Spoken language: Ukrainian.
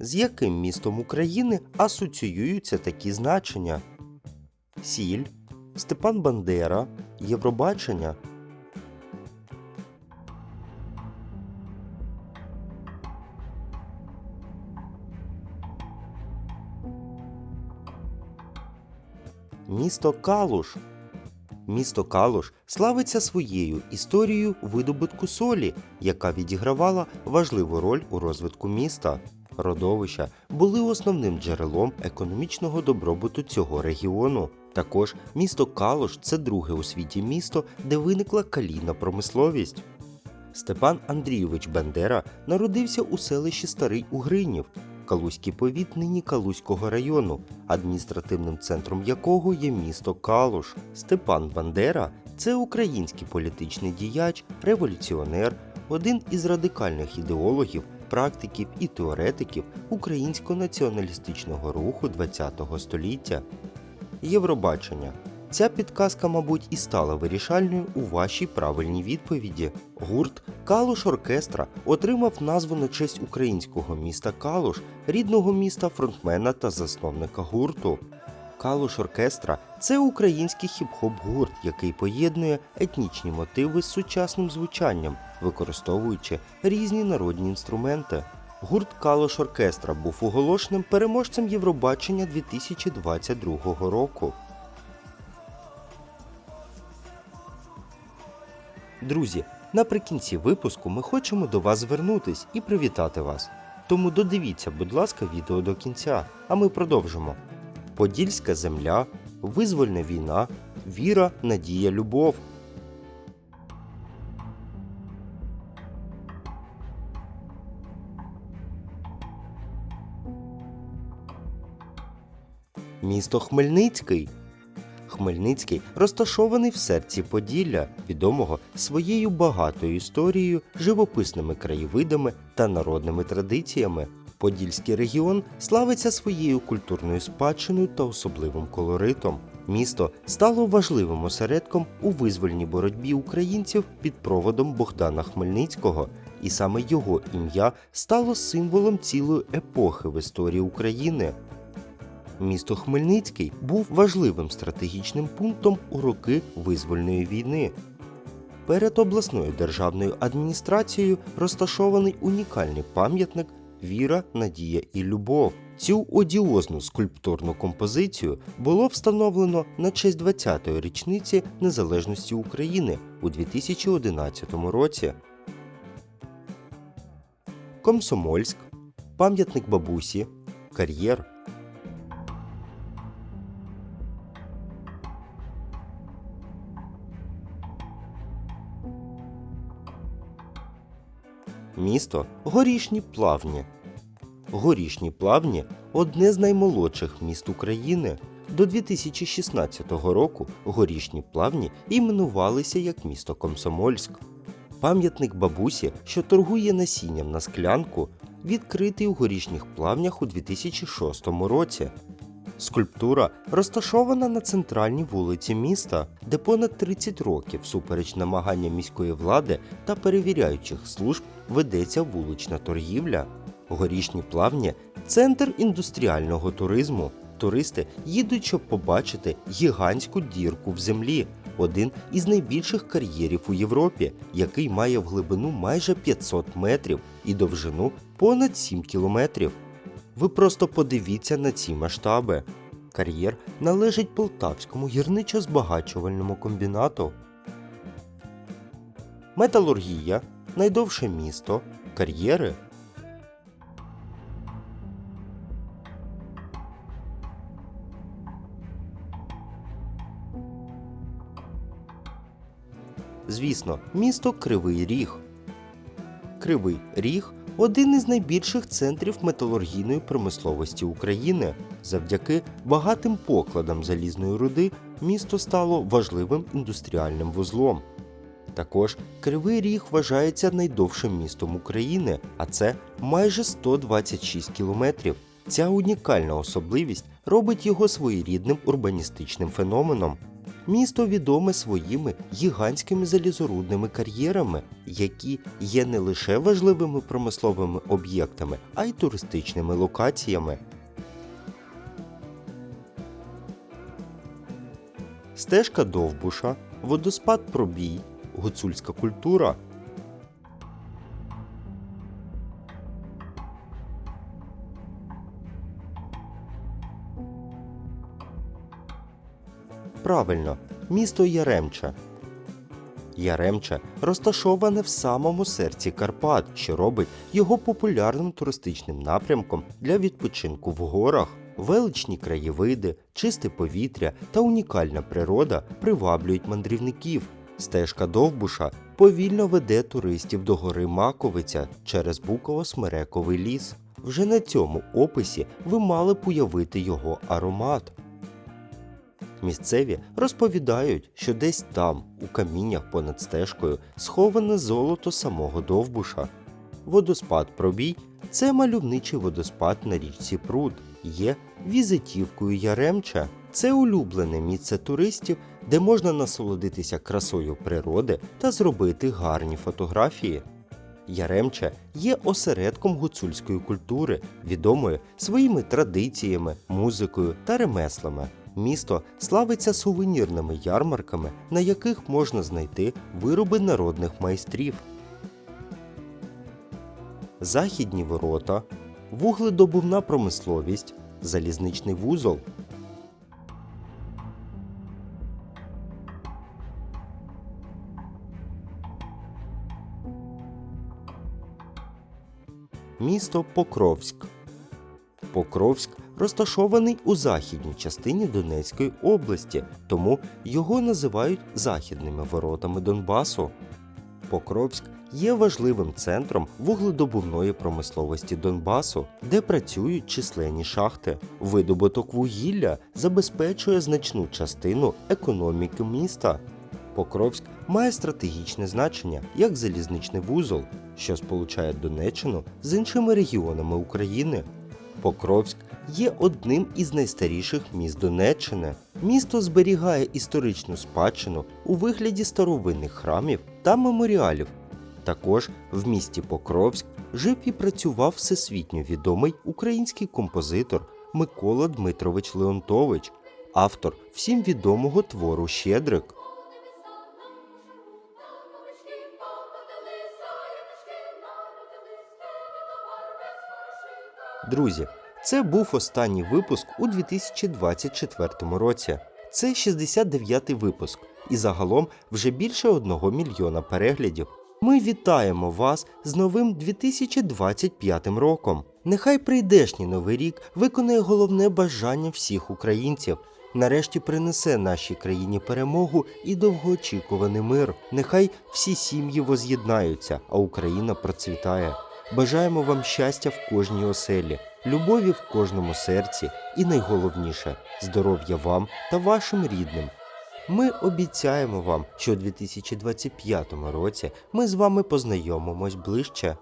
З яким містом України асоціюються такі значення? Сіль, Степан Бандера, Євробачення. Місто Калуш. Місто Калуш славиться своєю історією видобутку солі, яка відігравала важливу роль у розвитку міста. Родовища були основним джерелом економічного добробуту цього регіону. Також місто Калуш це друге у світі місто, де виникла калійна промисловість. Степан Андрійович Бендера народився у селищі Старий Угринів, Калузький повіт нині Калузького району, адміністративним центром якого є місто Калуш. Степан Бандера це український політичний діяч, революціонер, один із радикальних ідеологів, практиків і теоретиків українсько-націоналістичного руху ХХ століття. Євробачення. Ця підказка, мабуть, і стала вирішальною у вашій правильній відповіді. Гурт Калуш Оркестра отримав назву на честь українського міста Калуш, рідного міста фронтмена та засновника гурту. Калуш Оркестра це український хіп-хоп гурт, який поєднує етнічні мотиви з сучасним звучанням, використовуючи різні народні інструменти. Гурт Калуш Оркестра був оголошеним переможцем Євробачення 2022 року. Друзі, наприкінці випуску ми хочемо до вас звернутись і привітати вас. Тому додивіться, будь ласка, відео до кінця, а ми продовжимо. Подільська земля, визвольна війна, віра, надія, любов. Місто Хмельницький. Хмельницький розташований в серці Поділля, відомого своєю багатою історією, живописними краєвидами та народними традиціями. Подільський регіон славиться своєю культурною спадщиною та особливим колоритом. Місто стало важливим осередком у визвольній боротьбі українців під проводом Богдана Хмельницького, і саме його ім'я стало символом цілої епохи в історії України. Місто Хмельницький був важливим стратегічним пунктом у роки визвольної війни. Перед обласною державною адміністрацією розташований унікальний пам'ятник Віра, Надія і Любов. Цю одіозну скульптурну композицію було встановлено на честь 20-ї річниці незалежності України у 2011 році. Комсомольськ, пам'ятник бабусі, кар'єр. Місто Горішні Плавні. Горішні Плавні одне з наймолодших міст України. До 2016 року Горішні Плавні іменувалися як місто Комсомольськ. Пам'ятник бабусі, що торгує насінням на склянку, відкритий у горішніх плавнях у 2006 році. Скульптура розташована на центральній вулиці міста, де понад 30 років, всупереч намагання міської влади та перевіряючих служб, ведеться вулична торгівля. Горішні плавні центр індустріального туризму. Туристи їдуть, щоб побачити гігантську дірку в землі, один із найбільших кар'єрів у Європі, який має в глибину майже 500 метрів і довжину понад 7 кілометрів. Ви просто подивіться на ці масштаби. Кар'єр належить Полтавському гірничо-збагачувальному комбінату. Металургія найдовше місто, кар'єри. Звісно, місто Кривий Ріг. Кривий Ріг один із найбільших центрів металургійної промисловості України. Завдяки багатим покладам залізної руди місто стало важливим індустріальним вузлом. Також Кривий Ріг вважається найдовшим містом України, а це майже 126 кілометрів. Ця унікальна особливість робить його своєрідним урбаністичним феноменом. Місто відоме своїми гігантськими залізорудними кар'єрами, які є не лише важливими промисловими об'єктами, а й туристичними локаціями. Стежка Довбуша, водоспад Пробій, гуцульська культура. Правильно, місто Яремча. Яремча розташоване в самому серці Карпат, що робить його популярним туристичним напрямком для відпочинку в горах. Величні краєвиди, чисте повітря та унікальна природа приваблюють мандрівників. Стежка Довбуша повільно веде туристів до гори Маковиця через Буково-Смерековий ліс. Вже на цьому описі ви мали б уявити його аромат. Місцеві розповідають, що десь там, у каміннях понад стежкою, сховане золото самого Довбуша. Водоспад Пробій це мальовничий водоспад на річці Пруд, є візитівкою Яремча. Це улюблене місце туристів, де можна насолодитися красою природи та зробити гарні фотографії. Яремча є осередком гуцульської культури, відомою своїми традиціями, музикою та ремеслами. Місто славиться сувенірними ярмарками, на яких можна знайти вироби народних майстрів. Західні ворота, вугледобувна промисловість, залізничний вузол. Місто Покровськ. Покровськ розташований у західній частині Донецької області, тому його називають західними воротами Донбасу. Покровськ є важливим центром вугледобувної промисловості Донбасу, де працюють численні шахти. Видобуток вугілля забезпечує значну частину економіки міста. Покровськ має стратегічне значення як залізничний вузол, що сполучає Донеччину з іншими регіонами України. Покровськ є одним із найстаріших міст Донеччини. Місто зберігає історичну спадщину у вигляді старовинних храмів та меморіалів. Також в місті Покровськ жив і працював всесвітньо відомий український композитор Микола Дмитрович Леонтович, автор всім відомого твору Щедрик. Друзі, це був останній випуск у 2024 році. Це 69-й випуск, і загалом вже більше одного мільйона переглядів. Ми вітаємо вас з новим 2025 роком. Нехай прийдешній новий рік виконає головне бажання всіх українців. Нарешті принесе нашій країні перемогу і довгоочікуваний мир. Нехай всі сім'ї воз'єднаються, а Україна процвітає. Бажаємо вам щастя в кожній оселі, любові в кожному серці і найголовніше здоров'я вам та вашим рідним. Ми обіцяємо вам, що у 2025 році ми з вами познайомимось ближче.